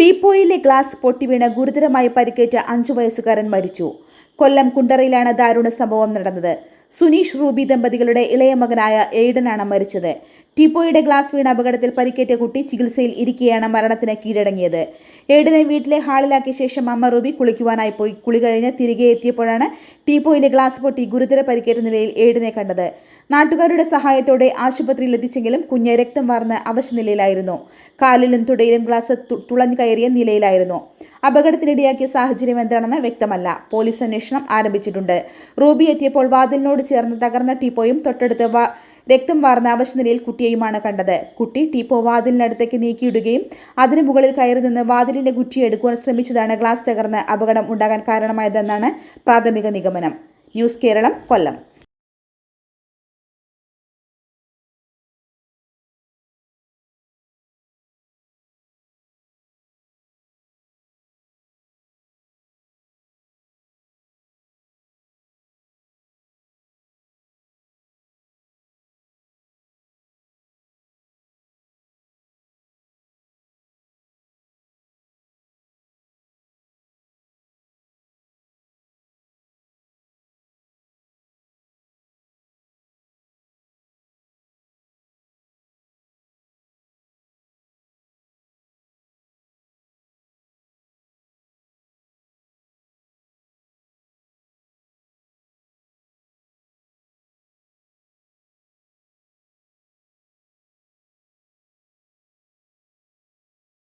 ടീപ്പോയിലെ glass പൊട്ടിവീണ് ഗുരുതരമായി പരിക്കേറ്റ അഞ്ചു വയസ്സുകാരൻ മരിച്ചു. കൊല്ലം കുണ്ടറയിലാണ് ദാരുണ സംഭവം നടന്നത്. സുനീഷ് റൂബി ദമ്പതികളുടെ ഇളയ മകനായ എയ്ഡനാണ് മരിച്ചത്. ടീപ്പോയുടെ ഗ്ലാസ് വീണ അപകടത്തിൽ പരിക്കേറ്റ കുട്ടി ചികിത്സയിൽ ഇരിക്കെയാണ് മരണത്തിന് കീഴടങ്ങിയത്. ഏടിനെ വീട്ടിലെ ഹാളിലാക്കിയ ശേഷം അമ്മ റൂബി കുളിക്കുവാനായി പോയി. കുളി കഴിഞ്ഞ് തിരികെ എത്തിയപ്പോഴാണ് ടീപ്പോയിലെ ഗ്ലാസ് പൊട്ടി ഗുരുതര പരിക്കേറ്റ നിലയിൽ ഏടിനെ കണ്ടത്. നാട്ടുകാരുടെ സഹായത്തോടെ ആശുപത്രിയിൽ എത്തിച്ചെങ്കിലും കുഞ്ഞ് രക്തം വാർന്ന് അവശ നിലയിലായിരുന്നു. കാലിലും തുടയിലും ഗ്ലാസ് തുളഞ്ഞു കയറിയ നിലയിലായിരുന്നു. അപകടത്തിനിടയാക്കിയ സാഹചര്യം എന്താണെന്ന് വ്യക്തമല്ല. പോലീസ് അന്വേഷണം ആരംഭിച്ചിട്ടുണ്ട്. റൂബി എത്തിയപ്പോൾ വാതിലിനോട് ചേർന്ന് തകർന്ന ടീപ്പോയും തൊട്ടടുത്ത് രക്തം വാർന്ന അവശനിലയിൽ കുട്ടിയെയുമാണ് കണ്ടത്. കുട്ടി ടീപ്പോ വാതിലിനടുത്തേക്ക് നീക്കിയിടുകയും അതിനു മുകളിൽ കയറി നിന്ന് വാതിലിന്റെ കുറ്റി എടുക്കുവാൻ ശ്രമിച്ചതാണ് ഗ്ലാസ് തകർന്ന് അപകടം ഉണ്ടാകാൻ കാരണമായതെന്നാണ് പ്രാഥമിക നിഗമനം. ന്യൂസ് കേരളം കൊല്ലം.